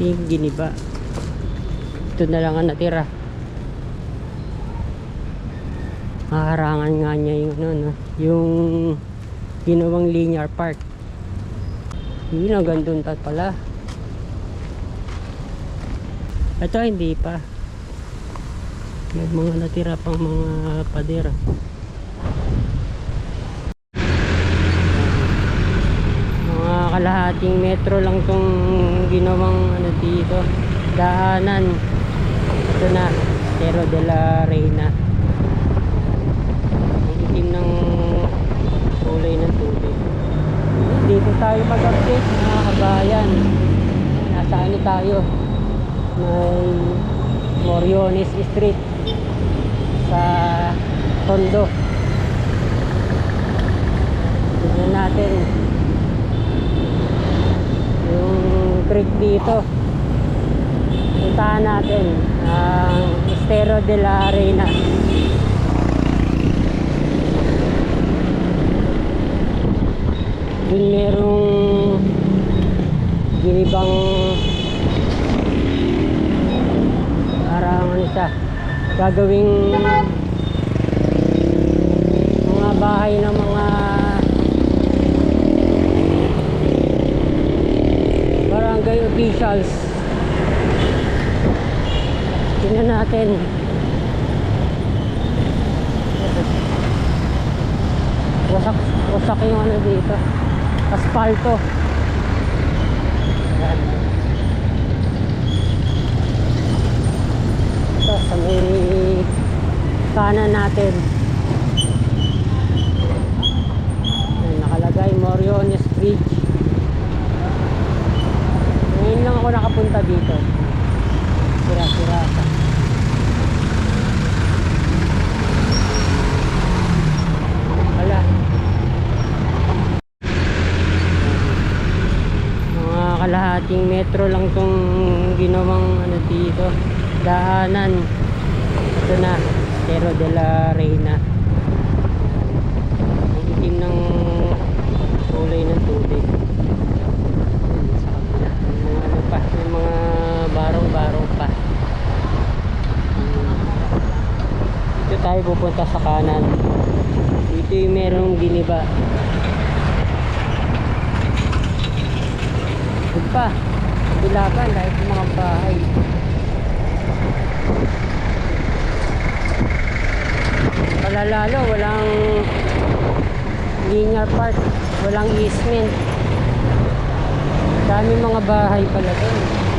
yung giniba. Ito na lang ang natira. Haharangan nga niya yung ano no? Yung ginawang linear park yun ang gandun pa pala. Ito hindi pa. May mga natira pang mga pader mga kalahating metro lang tong ginawang ano dito. Daanan. Ito na. Cerro de la Reina. Ang itim ng kulay ng tubig. Dito tayo mag-update mga kabayan. Nasa ano tayo? May Moriones Street. Sa Tondo. Tignan natin yung creek dito. Puntahan natin ang Estero de la Reina. Dun merong ginibang parang ano siya gagawing mga bahay ng mga officials. Tingnan natin. Wasak wasak yung ano dito. Asfalto Ayan. ito sa may kanan natin Ayan, nakalagay Moriones Bridge ngayon lang ako nakapunta dito sira-sira pa wala mga kalahating metro lang tong ginawang ano dito. Daanan. Ito na. Cerro de la Reina. Ang itim ng kulay ng tubig. Sa kabila. Ano pa? May mga barong-barong pa. Hmm. dito tayo pupunta sa kanan. Dito yung merong giniba. Pa. Bilaban dahil mga bahay. Palalalo, walang linear park, walang easement. Dami mga bahay pala doon.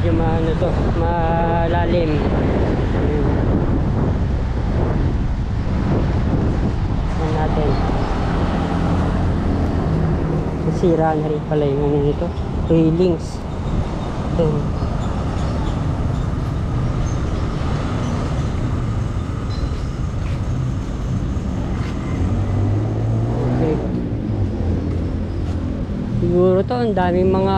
medyo maano to malalim Ayun. Tingnan natin nasira na rin pala yung ano nito railings. Ito siguro to ang daming mga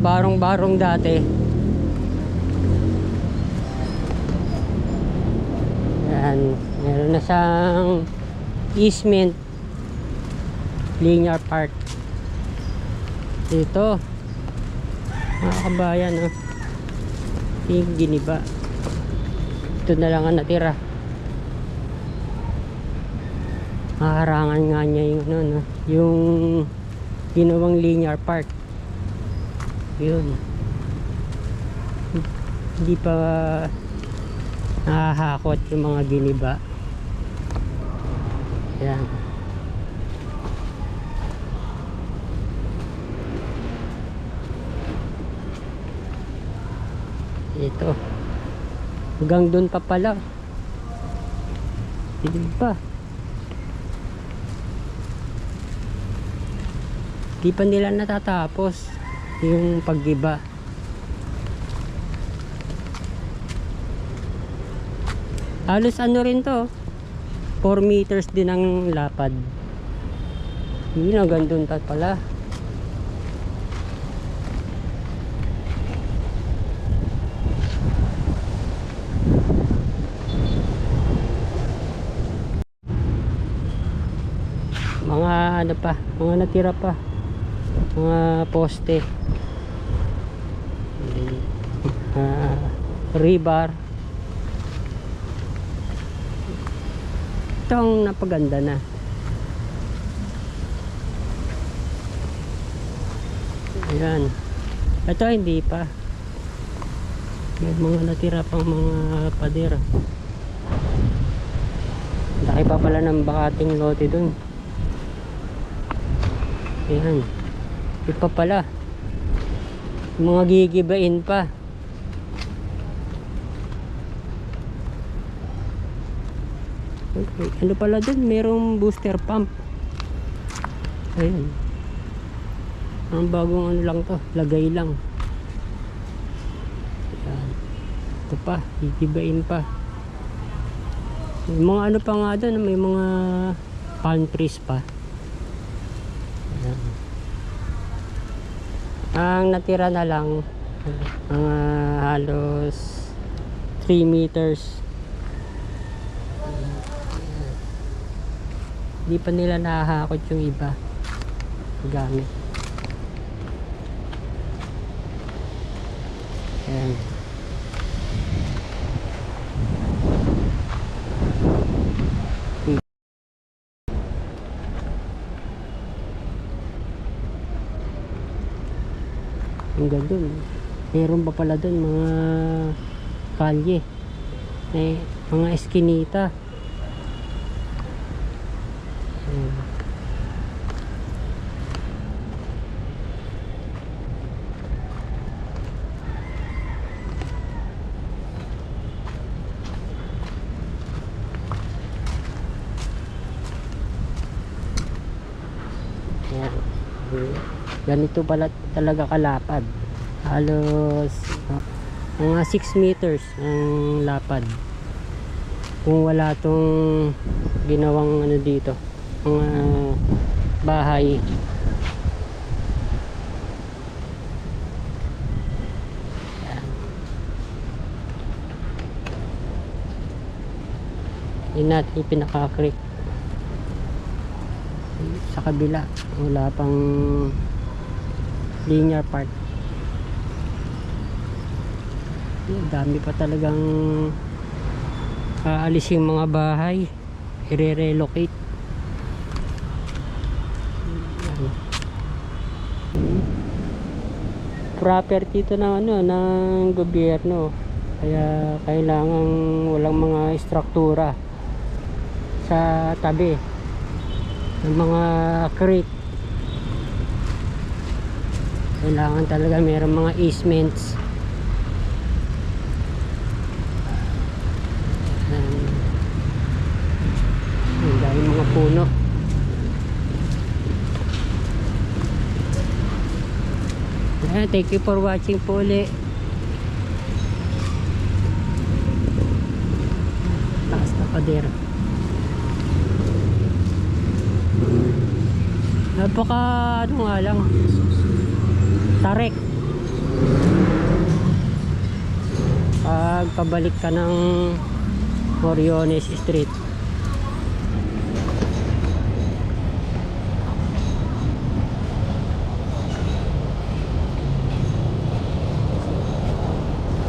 barong-barong dati. Yan, meron na siyang easement linear park dito. Mga kabayan oh. yung giniba. Ito na lang ang natira. Haharangan nga niya yung ano no? Yung ginawang linear park. Yun. Hindi pa nakahakot yung mga giniba. Yan ito. Hanggang doon pa pala. Hindi pa. Di pa nila natatapos yung paggiba halos ano rin to 4 meters din ang lapad. Yun hanggang doon pa pala ano pa, mga natira pa. Mga poste. Ah, rebar. Ito ang napaganda na. Ayan. Ito hindi pa. May mga natira pang mga pader. Laki pa pala ng bakating lote dun. Ayan. Ipa pala. Mga gigibain pa. Okay. Ano pala dun? Merong booster pump. Ayan. Ang bagong ano lang to. Lagay lang. Ayan. Ito pa. Gigibain pa. May mga ano pa nga doon, may mga palm trees pa. Ang natira na lang, mga halos 3 meters. Hindi pa nila nahahakot yung iba gamit. Ayan. Dun meron pa pala dun mga kalye eh, mga eskinita. Ayan. ganito pala talaga kalapad halos mga 6 meters ang lapad. Kung wala tong ginawang ano dito mga bahay. Yun natin pinaka-creek. Sa kabila wala pang linear park Yun, dami pa talagang aalis yung mga bahay. I-relocate property ito ng ano ng gobyerno. Kaya kailangan walang mga struktura sa tabi ng mga creek. Kailangan talaga mayroong mga easements Ayan. ang dami mga puno. Thank you for watching po ulit. Taas na pader napaka ano nga lang tarek pag pabalik ka ng Moriones Street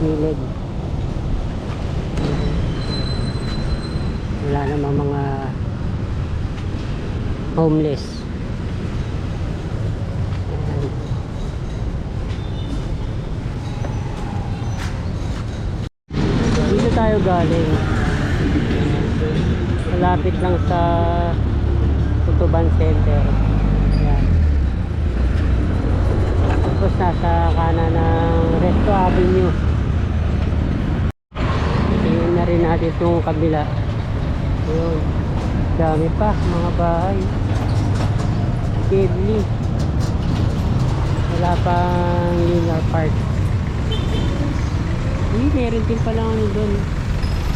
gilid wala namang mga homeless. Dito tayo galing. Malapit lang sa Tutuban Center. Ayan. tapos nasa kanan ng Resto Avenue rin natin itong kabila. Yun dami pa mga bahay. Kebli wala pang linear park. Hindi meron din pala ano doon.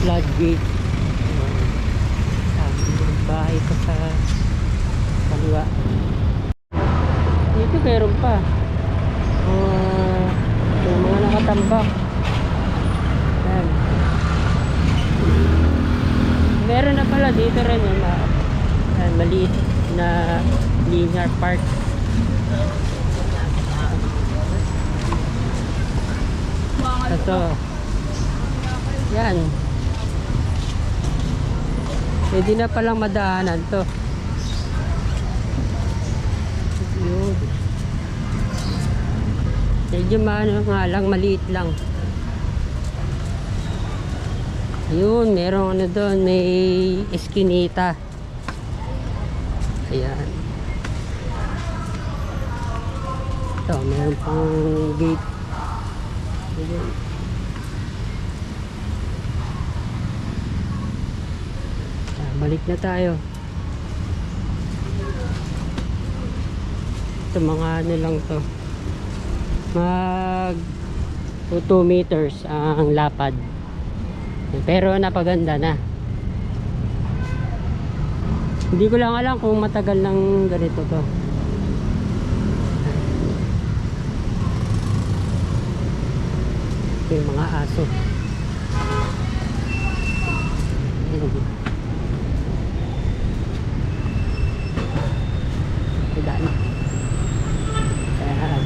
Floodgate. Dami bahay pa sa kaliwa. Dito meron pa. Mga yung mga nakatambak yan meron na pala dito rin yun na yan, maliit na linear park. Ito. Yan. Pwede na palang madaanan to. Yun. Medyo maano nga lang, maliit lang. Ayun, merong ano doon, may eskinita. Ayan. Ito, meron pang gate. Ayun. Ah, balik na tayo. Ito mga ano lang to. Mag 2 meters ang lapad. Pero napaganda na. Hindi ko lang alam kung matagal ng ganito to. Ito yung mga aso. Daan. Ayan.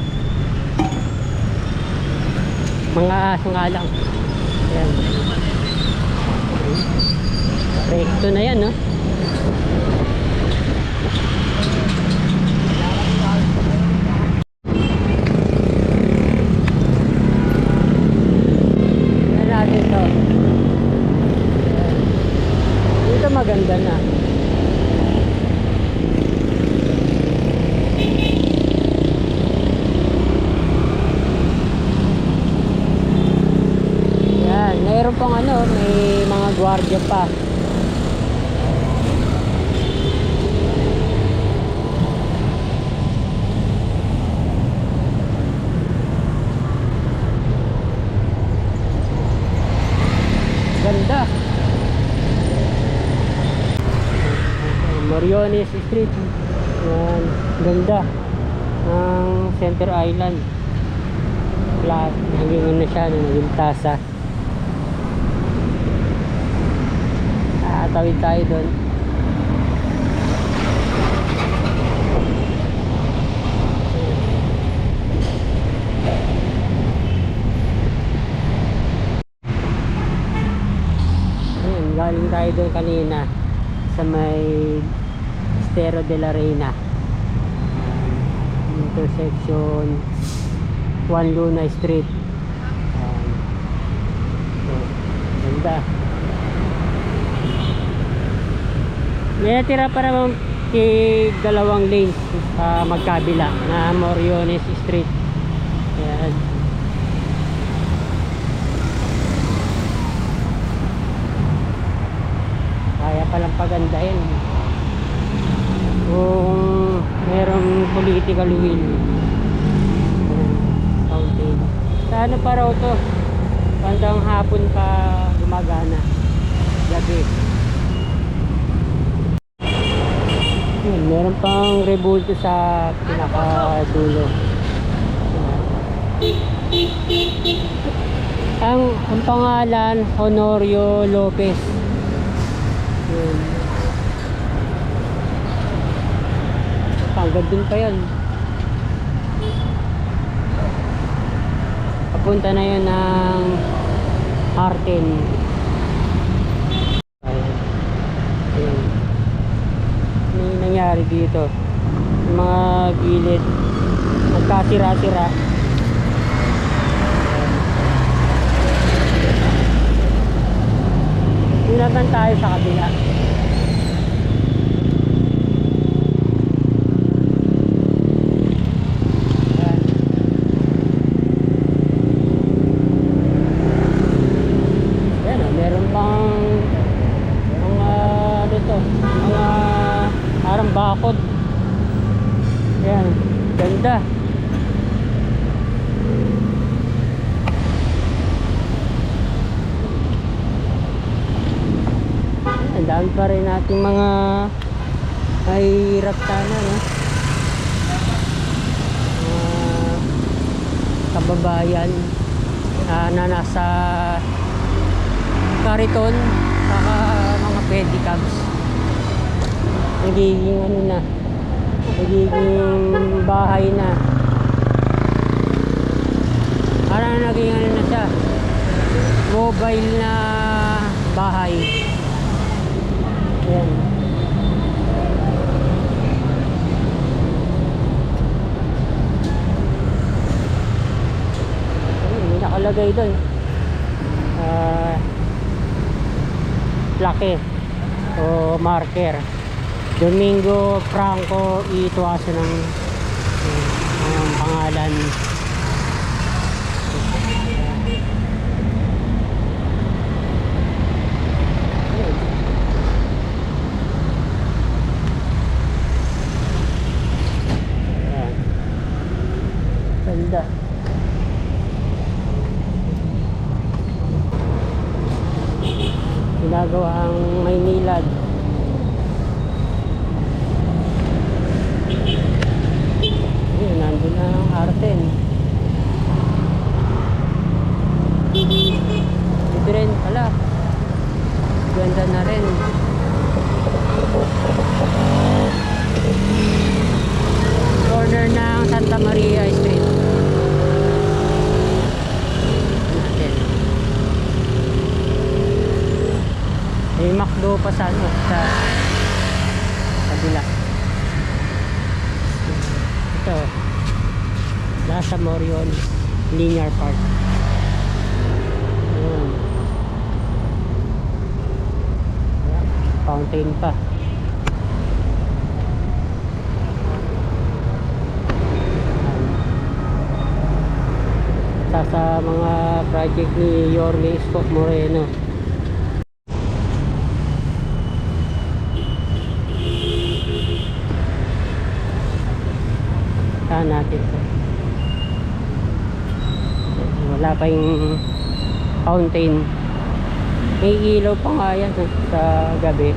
Mga aso nga lang. Ayan. Rekto na yan, no? Maganda na. Yan, mayroon pang ano, may mga gwardiya pa. Ganda. Moriones Street. Yan, ganda. Ng Center Island. Flat. Hanggang ano siya, ano, naging tasa. Tatawid tayo doon. Galing tayo doon kanina sa may Estero de la Reina. Intersection Juan Luna Street. Ayan. So, ganda. May natira pa naman kay dalawang lanes sa magkabila na Moriones Street. Ayan. Kaya palang pagandahin. Kung merong political will. Fountain. Sa ano pa raw to? Bandang hapon pa gumagana. Gabi. Yun, meron pang rebulto sa pinakadulo. Ang, ang pangalan, Honorio Lopez. Yun. Hanggang dun pa yan. Papunta na yun ng. Ayan may nangyari dito. Mga gilid. Nagkasira-sira. Yun naman tayo sa kabila Ayan. Ayan o, meron pang mga ano to, mga parang bakod. Ayan, ganda. Ang dami pa rin nating mga ay raptana, no? Mga kababayan ah, na nasa kariton saka mga pedicabs nagiging ano na nagiging bahay na. Parang naging ano na siya, mobile na bahay. Ayan. Ayun, may nakalagay doon. Ah, plaque o marker. Domingo Franco Ituaso ng ang pangalan. Ganda. Ginagawa ang Maynilad. Ayun, nandun na ang Arten. Ito rin, ala. Ganda na rin. Corner ng Santa Maria Street. Natin. McDo pa sa ano, sa kabila. Ito. Lasa Morion Linear Park. Ayan. Fountain pa. Sa mga project ni Yorme Scott Moreno. Saan natin to? Wala pa yung fountain. May ilaw pa nga yan eh, sa gabi.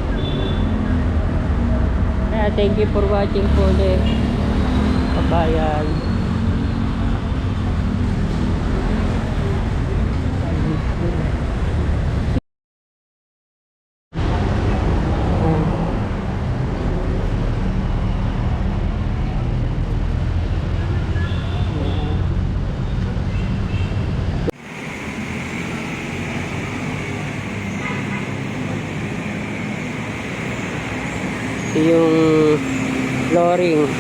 Kaya thank you for watching po ulit. Kabayan. Ito yung flooring.